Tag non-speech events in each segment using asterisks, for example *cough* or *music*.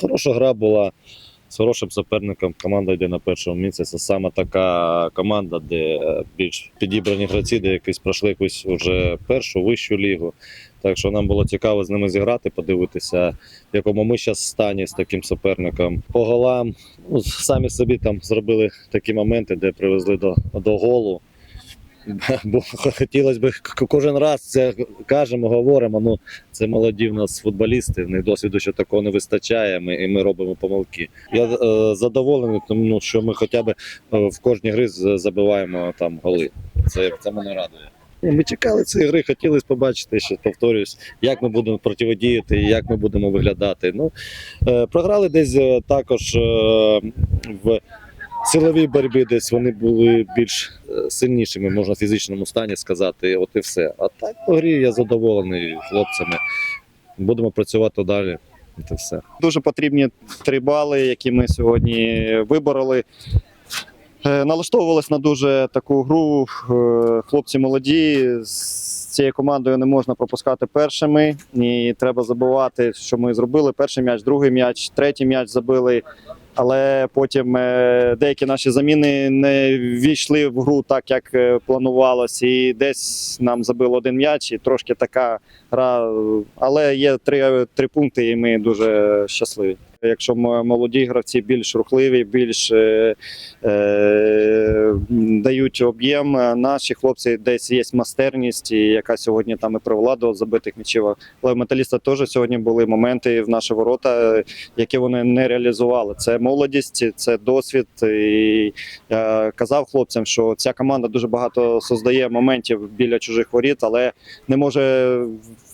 Хороша гра була з хорошим суперником. Команда йде на першому місці. Це саме така команда, де е, більш підібрані гравці, де якісь пройшли якусь вже першу вищу лігу. Так що нам було цікаво з ними зіграти, подивитися, в якому ми зараз стані з таким суперником. По голам ну, самі собі там зробили такі моменти, де привезли до, до голу. *laughs* Бо хотілося б кожен раз це кажемо, говоримо. Ну це молоді в нас футболісти. В них досвіду ще такого не вистачає. Ми і ми робимо помилки. Я е, задоволений, тому ну, що ми хоча б е, в кожній грі з- забиваємо там голи. Це, це мене радує. Ми чекали цієї гри, хотіли побачити, ще повторюсь, як ми будемо протидіяти, як ми будемо виглядати. Ну, е, програли десь е, також е, в силовій боротьбі, десь вони були більш е, сильнішими, можна в фізичному стані сказати. От і все. А так по грі я задоволений хлопцями. Будемо працювати далі. І все. Дуже потрібні три бали, які ми сьогодні вибороли. Е, Налаштовувались на дуже таку гру. Е, Хлопці молоді. З цією командою не можна пропускати першими. І треба забувати, що ми зробили. Перший м'яч, другий м'яч, третій м'яч забили. Але потім е, деякі наші заміни не війшли в гру так, як е, планувалось. І десь нам забило один м'яч, і трошки така гра. Але є три, три пункти, і ми дуже щасливі. Якщо молоді гравці більш рухливі, більш е, е, дають об'єм, е, наші хлопці десь є майстерність, і яка сьогодні там і до забитих м'ячів. Але в металіста теж сьогодні були моменти в наші ворота, е, які вони не реалізували. Це молодість, це досвід. І я казав хлопцям, що ця команда дуже багато создає моментів біля чужих воріт, але не може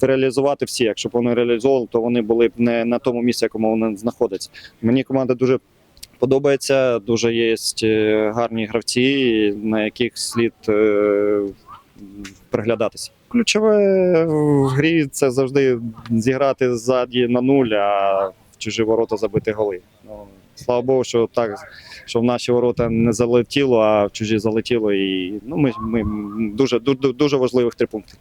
реалізувати всі. Якщо б вони реалізовували, то вони були б не на тому місці, якому вони знаходяться. Мені команда дуже подобається. Дуже є е, гарні гравці, на яких слід е, приглядатися. Ключове в грі це завжди зіграти ззаді на нуль, а в чужі ворота забити голи. Ну, слава Богу, що так, що в наші ворота не залетіло, а в чужі залетіло. І ну, ми, ми дуже, дуже, дуже важливих три пункти.